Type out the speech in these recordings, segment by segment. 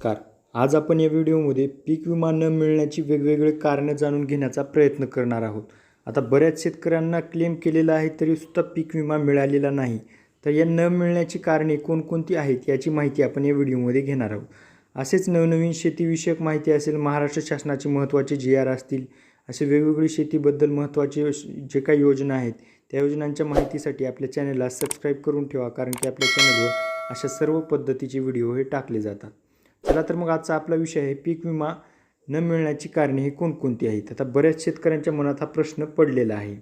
Car. आज आपण या व्हिडिओमध्ये पीक विमा न मिळण्याची वेगवेगळे कारणे जाणून घेण्याचा प्रयत्न करणार आहोत. आता बऱ्याच शेतकऱ्यांना क्लेम केलेला आहे तरीसुद्धा पीक विमा मिळालेला नाही. तर या न मिळण्याची कारणे कोणकोणती आहेत याची माहिती आपण या व्हिडिओमध्ये घेणार आहोत. असेच नवनवीन शेतीविषयक माहिती असेल महाराष्ट्र शासनाचे महत्त्वाचे जी आर असतील असे वेगवेगळे शेतीबद्दल महत्त्वाचे जे काही योजना आहेत त्या योजनांच्या माहितीसाठी आपल्या चॅनलला सबस्क्राईब करून ठेवा कारण की आपल्या चॅनलवर अशा सर्व पद्धतीचे व्हिडिओ हे टाकले जातात. चला तर मग आजचा आपला विषय आहे पीक विमा न मिळण्याची कारणे ही कोणकोणती आहेत? आता बऱ्याच शेतकऱ्यांच्या मनात हा प्रश्न पडलेला आहे.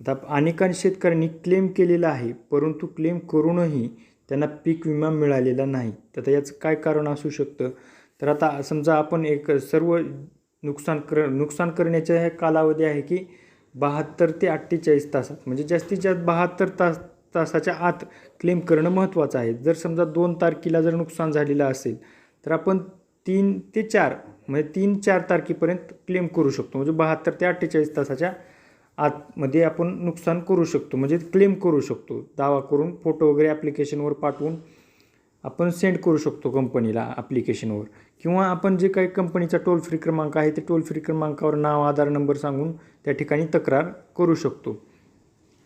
आता अनेकांनी शेतकऱ्यांनी क्लेम केलेला आहे परंतु क्लेम करूनही त्यांना पीक विमा मिळालेला नाही. तर आता याचं काय कारण असू शकतं? तर आता समजा आपण एक सर्व नुकसान कर नुकसान करण्याचा हे कालावधी आहे की बहात्तर ते अठ्ठेचाळीस तासात. म्हणजे जास्तीत जास्त बहात्तर तास तासाच्या आत क्लेम करणं महत्त्वाचं आहे. जर समजा दोन तारखेला जर नुकसान झालेलं असेल तर आपण तीन ते चार म्हणजे तीन चार तारखेपर्यंत क्लेम करू शकतो. म्हणजे बहात्तर ते अठ्ठेचाळीस तासाच्या आतमध्ये आपण नुकसान करू शकतो. म्हणजे क्लेम करू शकतो. दावा करून फोटो वगैरे ॲप्लिकेशनवर पाठवून आपण सेंड करू शकतो कंपनीला ॲप्लिकेशनवर किंवा आपण जे काही कंपनीचा टोल फ्री क्रमांक आहे ते टोल फ्री क्रमांकावर नाव आधार नंबर सांगून त्या ठिकाणी तक्रार करू शकतो.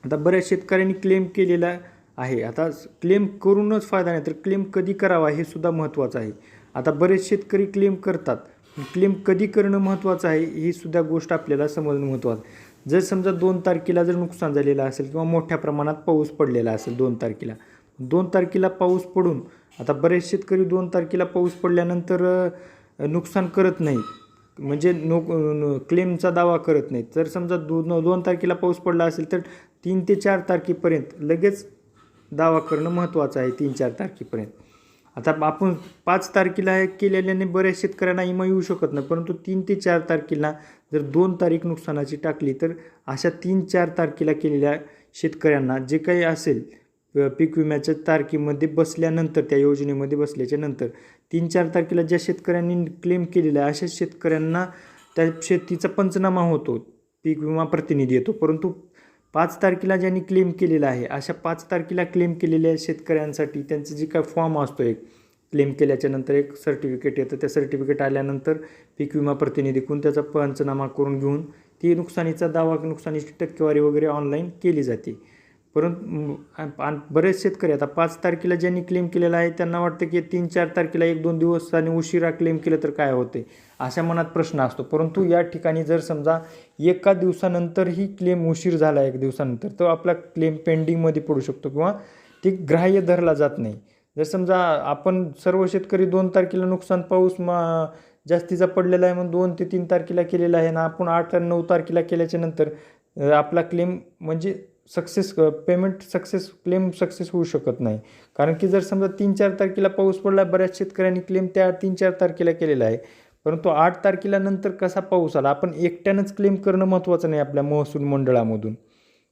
आता बऱ्याच शेतकऱ्यांनी क्लेम केलेला आहे. आता क्लेम करूनच फायदा नाही तर क्लेम कधी करावा हे सुद्धा महत्त्वाचं आहे. आता बरेच शेतकरी क्लेम करतात. क्लेम कधी करणं महत्त्वाचं आहे ही सुद्धा गोष्ट आपल्याला समजणं महत्त्वाचं जर समजा दोन तारखेला जर नुकसान झालेलं असेल किंवा मोठ्या प्रमाणात पाऊस पडलेला असेल दोन तारखेला दोन तारखेला पाऊस पडून आता बरेच शेतकरी दोन तारखेला पाऊस पडल्यानंतर नुकसान करत नाही म्हणजे नो क्लेमचा दावा करत नाही जर समजा दोन दोन तारखेला पाऊस पडला असेल तर तीन ते चार तारखेपर्यंत लगेच दावा करणं महत्त्वाचं आहे तीन चार तारखेपर्यंत. आता आपण पाच तारखेला केलेल्याने बऱ्याच शेतकऱ्यांना इमा येऊ शकत नाही परंतु तीन ते चार तारखेला जर दोन तारीख नुकसानाची टाकली तर अशा तीन चार तारखेला केलेल्या शेतकऱ्यांना जे काही असेल पीक विम्याच्या तारखेमध्ये बसल्यानंतर त्या योजनेमध्ये बसल्याच्या नंतर तीन चार तारखेला ज्या शेतकऱ्यांनी क्लेम केलेला आहे अशा शेतकऱ्यांना त्या शेतीचा पंचनामा होतो पीक विमा प्रतिनिधी येतो परंतु पाच तारखेला ज्यांनी क्लेम केलेला आहे अशा पाच तारखेला क्लेम केलेल्या शेतकऱ्यांसाठी त्यांचं जे काय फॉर्म असतो एक क्लेम केल्याच्यानंतर एक सर्टिफिकेट येतं. त्या सर्टिफिकेट आल्यानंतर पीक विमा प्रतिनिधीकडून त्याचा पंचनामा करून घेऊन ती नुकसानीचा दावा नुकसानीची टक्केवारी वगैरे ऑनलाईन केली जाते. परंतु आणि बरेच शेतकरी आता पाच तारखेला ज्यांनी क्लेम केलेला आहे त्यांना वाटतं की तीन चार तारखेला एक दोन दिवस आणि उशिरा क्लेम केलं तर काय होते? अशा मनात प्रश्न असतो. परंतु या ठिकाणी जर समजा एका दिवसानंतरही क्लेम उशीर झाला एक दिवसानंतर तर आपला क्लेम पेंडिंगमध्ये पडू शकतो किंवा ती ग्राह्य धरला जात नाही. जर समजा आपण सर्व शेतकरी दोन तारखेला नुकसान पाऊस मा जास्तीचा पडलेला आहे म्हणून दोन ते तीन तारखेला केलेला आहे ना आपण आठ आणि नऊ तारखेला केल्याच्यानंतर आपला क्लेम म्हणजे success payment success claim success होऊ शकत नाही. कारण की जर समजा तीन चार तारखेला पाऊस पडला बऱ्याच शेतकऱ्यांनी क्लेम त्या तीन चार तारखेला केलेला आहे. परंतु आठ तारखेला नंतर कसा पाऊस आला? आपण एकट्यानंच क्लेम करणं महत्त्वाचं नाही आपल्या महसूल मंडळामधून.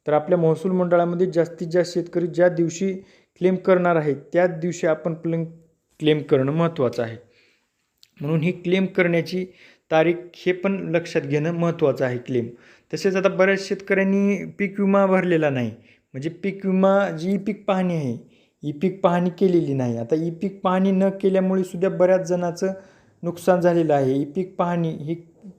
तर आपल्या महसूल मंडळामध्ये जास्तीत जास्त शेतकरी ज्या दिवशी क्लेम करणार आहेत त्याच दिवशी आपण क्लेम क्लेम करणं महत्त्वाचं आहे. म्हणून ही क्लेम करण्याची तारीख हे पण लक्षात घेणं महत्त्वाचं आहे क्लेम तसेच आता बऱ्याच शेतकऱ्यांनी पीक विमा भरलेला नाही. म्हणजे पीक विमा जी ई पीक पाहणी आहे ई पीक पाहणी केलेली नाही. आता ई पीक पाहणी न केल्यामुळे सुद्धा बऱ्याच जणाचं नुकसान झालेलं आहे. ई पीक पाहणी ही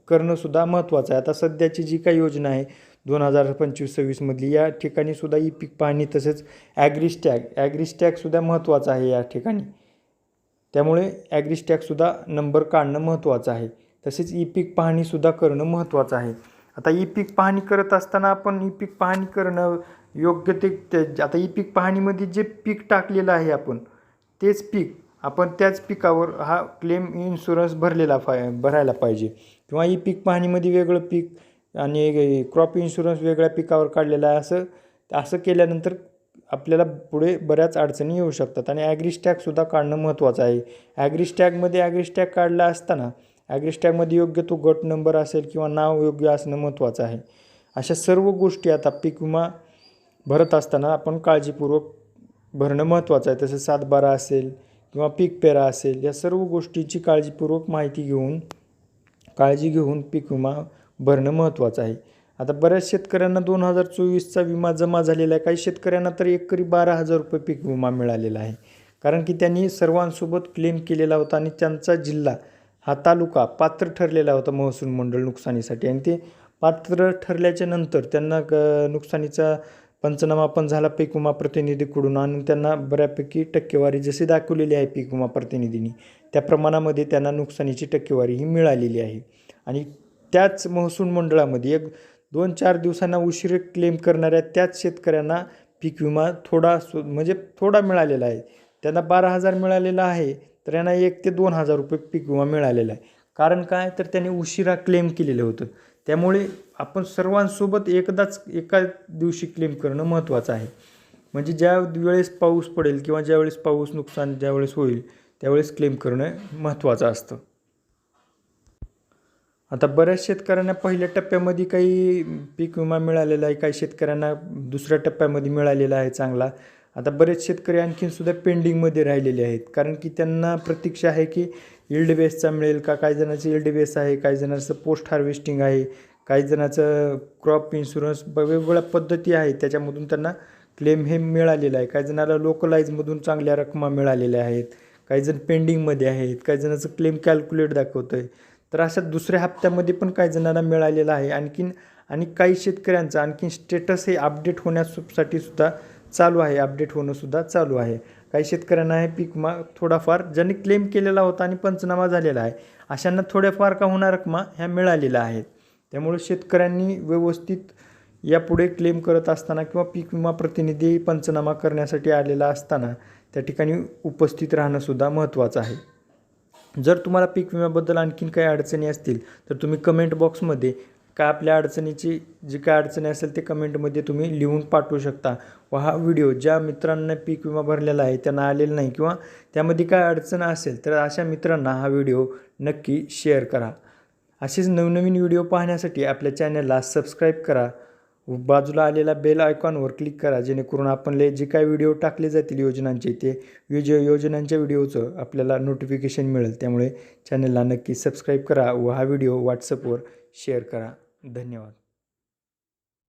करणंसुद्धा महत्त्वाचं आहे. आता सध्याची जी काही योजना आहे दोन हजार पंचवीस सव्वीसमधली या ठिकाणी सुद्धा ई पीक पाहणी तसेच ॲग्रिस्टॅग ॲग्रिस्टॅगसुद्धा महत्त्वाचं आहे या ठिकाणी. त्यामुळे ॲग्रिस्टॅगसुद्धा नंबर काढणं महत्त्वाचं आहे. तसेच ई पीक पाहणीसुद्धा करणं महत्त्वाचं आहे. आता ई पीक पाहणी करत असताना आपण ई पीक पाहणी करणं योग्य ते आता ई पीक पाहणीमध्ये जे पीक टाकलेलं आहे आपण तेच पीक आपण त्याच पिकावर हा क्लेम इन्शुरन्स भरलेला फाय भरायला पाहिजे. किंवा ई पीक पाहणीमध्ये वेगळं पीक आणि क्रॉप इन्शुरन्स वेगळ्या पिकावर काढलेला आहे असं असं केल्यानंतर आपल्याला पुढे बऱ्याच अडचणी येऊ शकतात. आणि ॲग्रिस्टॅगसुद्धा काढणं महत्त्वाचं आहे. ॲग्रिस्टॅगमध्ये ॲग्रिस्टॅग काढला असताना ॲग्रिस्टॅगमध्ये योग्य तो गट नंबर असेल किंवा नाव योग्य असणं महत्त्वाचं आहे. अशा सर्व गोष्टी आता पीक विमा भरत असताना आपण काळजीपूर्वक भरणं महत्त्वाचं आहे. तसं सातबारा असेल किंवा पीक पेरा असेल या सर्व गोष्टीची काळजीपूर्वक माहिती घेऊन काळजी घेऊन पीक विमा भरणं महत्त्वाचं आहे. आता बऱ्याच शेतकऱ्यांना दोन हजार चोवीसचा विमा जमा झालेला आहे. काही शेतकऱ्यांना तर एक करी बारा हजार रुपये पीक विमा मिळालेला आहे. कारण की त्यांनी सर्वांसोबत क्लेम केलेला होता आणि त्यांचा जिल्हा हा तालुका पात्र ठरलेला होता महसूल मंडळ नुकसानीसाठी. आणि ते पात्र ठरल्याच्या नंतर त्यांना क नुकसानीचा पंचनामा पण झाला पीक विमा प्रतिनिधीकडून आणि त्यांना बऱ्यापैकी टक्केवारी जशी दाखवलेली आहे पीक विमा प्रतिनिधींनी त्या प्रमाणामध्ये त्यांना नुकसानीची टक्केवारी ही मिळालेली आहे. आणि त्याच महसूल मंडळामध्ये एक दोन चार दिवसांना उशीर क्लेम करणाऱ्या त्याच शेतकऱ्यांना पीक विमा थोडा सु म्हणजे थोडा मिळालेला आहे. त्यांना बारा हजार मिळालेला आहे. तर यांना एक ते दोन हजार रुपये पीक विमा मिळालेला आहे. कारण काय? तर त्यांनी उशिरा क्लेम केलेलं होतं. त्यामुळे आपण सर्वांसोबत एकदाच एका दिवशी क्लेम करणं महत्त्वाचं आहे. म्हणजे ज्या वेळेस पाऊस पडेल किंवा ज्यावेळेस पाऊस नुकसान ज्यावेळेस होईल त्यावेळेस क्लेम करणं महत्त्वाचं असतं. आता बऱ्याच शेतकऱ्यांना पहिल्या टप्प्यामध्ये काही पीक विमा मिळालेला आहे काही शेतकऱ्यांना दुसऱ्या टप्प्यामध्ये मिळालेला आहे चांगला. आता बरेच शेतकरी आणखीन सुद्धा पेंडिंगमध्ये राहिलेले आहेत. कारण की त्यांना प्रतीक्षा आहे की इल्ड बेसचा मिळेल का? काही जणांचं इल्ड बेस आहे काही जणांचं पोस्ट हार्वेस्टिंग आहे काही जणांचं क्रॉप इन्शुरन्स वेगवेगळ्या पद्धती आहेत. त्याच्यामधून त्यांना क्लेम हे मिळालेलं आहे. काही जणाला लोकलाईजमधून चांगल्या रकमा मिळालेल्या आहेत. काही जण पेंडिंगमध्ये आहेत. काही जणांचं क्लेम कॅल्क्युलेट दाखवतं आहे तर अशा दुसऱ्या हप्त्यामध्ये पण काही जणांना मिळालेलं आहे. आणखीन आणि काही शेतकऱ्यांचं आणखीन स्टेटस हे अपडेट होण्यासाठी सुद्धा चालू आहे अपडेट होणंसुद्धा चालू आहे. काही शेतकऱ्यांना हे पीक मा थोडाफार ज्यांनी क्लेम केलेला होता आणि पंचनामा झालेला आहे अशांना थोड्याफार का होणार रकमा ह्या मिळालेल्या आहेत. त्यामुळे शेतकऱ्यांनी व्यवस्थित यापुढे क्लेम करत असताना किंवा पीक विमा प्रतिनिधी पंचनामा करण्यासाठी आलेला असताना त्या ठिकाणी उपस्थित राहणंसुद्धा महत्त्वाचं आहे. जर तुम्हाला पीक विम्याबद्दल आणखीन काही अडचणी असतील तर तुम्ही कमेंट बॉक्समध्ये काय आपल्या अडचणीची जी काय अडचणी असेल ते कमेंटमध्ये तुम्ही लिहून पाठवू शकता. व हा व्हिडिओ ज्या मित्रांना पीक विमा भरलेला आहे त्यांना आलेला नाही किंवा त्यामध्ये काय अडचण असेल तर अशा मित्रांना हा व्हिडिओ नक्की शेअर करा. असेच नवनवीन व्हिडिओ पाहण्यासाठी आपल्या चॅनलला सबस्क्राईब करा. बाजूला आलेला बेल आयकॉनवर क्लिक करा जेणेकरून आपणले जे काही व्हिडिओ टाकले जातील योजनांचे ते योज योजनांच्या व्हिडिओचं आपल्याला नोटिफिकेशन मिळेल. त्यामुळे चॅनलला नक्की सबस्क्राईब करा व हा व्हिडिओ व्हॉट्सअपवर शेअर करा. धन्यवाद.